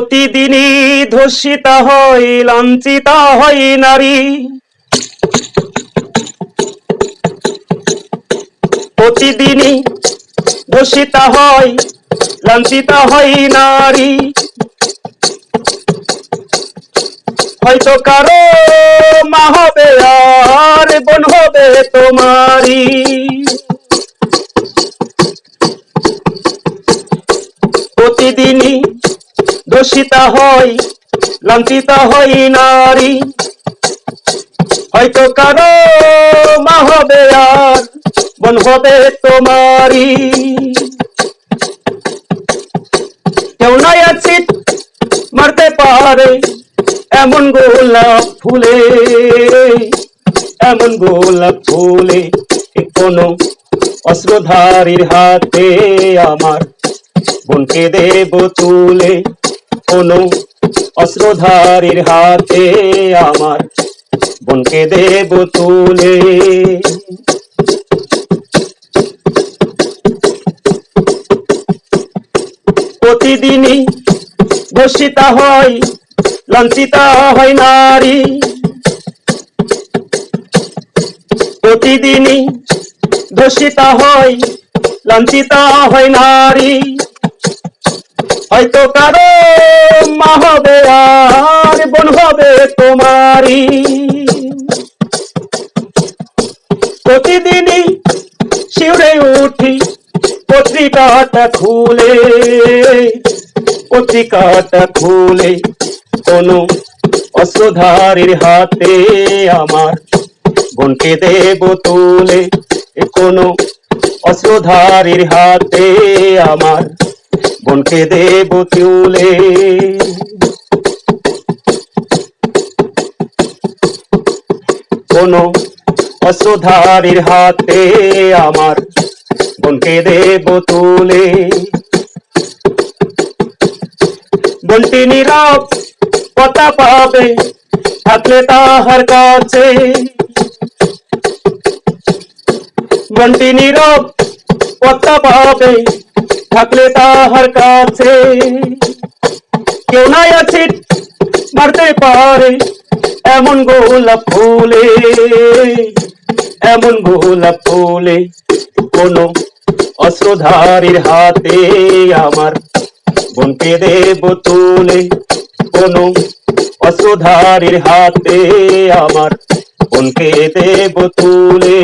প্রতিদিনই ধর্ষিতা হয়, লাঞ্ছিতা হয় নারী। প্রতিদিনই ধর্ষিতা হয়, লাঞ্ছিতা হয় নারী। হয়তো কারও মা হবে আর বোন হবে তোমারই। প্রতিদিনই দোষিতা হয় লাঞ্ছিতা হয় নারী। হয়তো কারও মা হবে আর বোন হবে তোমারই। কেউ নাই আছে মারতে পারে এমন গোলাপ ফুলে। এমন গোলাপ ফুলে কোনো অস্ত্রধারীর হাতে আমার বোনকে দেব তুলে। কোনো অস্ত্রধারীর হাতে আমার বোনকে দেব তুলে। প্রতিদিনই ঘোষিতা হয়, লাঞ্ছিতা হয় নারী। প্রতিদিনই দোষিতা হয়, লাঞ্ছিতা হয় নারী। হয়তো কারও হবে আর বোন হবে তোমারই। প্রতিদিনই শিউরে উঠি পত্রিকাটা খুলে পত্রিকাটা খুলে কোনো অস্ত্রধারীর হাতে আমার বোনকে দেব তুলে কোনো অস্ত্রধারীর হাতে আমার বোনকে দেব তুলে। কোনো অস্ত্রধারীর হাতে আমার বোনকে দেব তুলে বন্টি নীরব কথা পাবে থাকলে তাহার কাছে বন্টি নীরব কথা পাবে থাকলে তাহার কাছে কেউ নাই আছে মারতে পারে। এমন গোলাপ ফুলে, এমন গোলাপ ফুলে, কোনো অস্ত্রধারীর হাতে আমার বোনকে দেব তুলে, কোনো অস্ত্রধারীর হাতে আমার বোনকে দেব তুলে।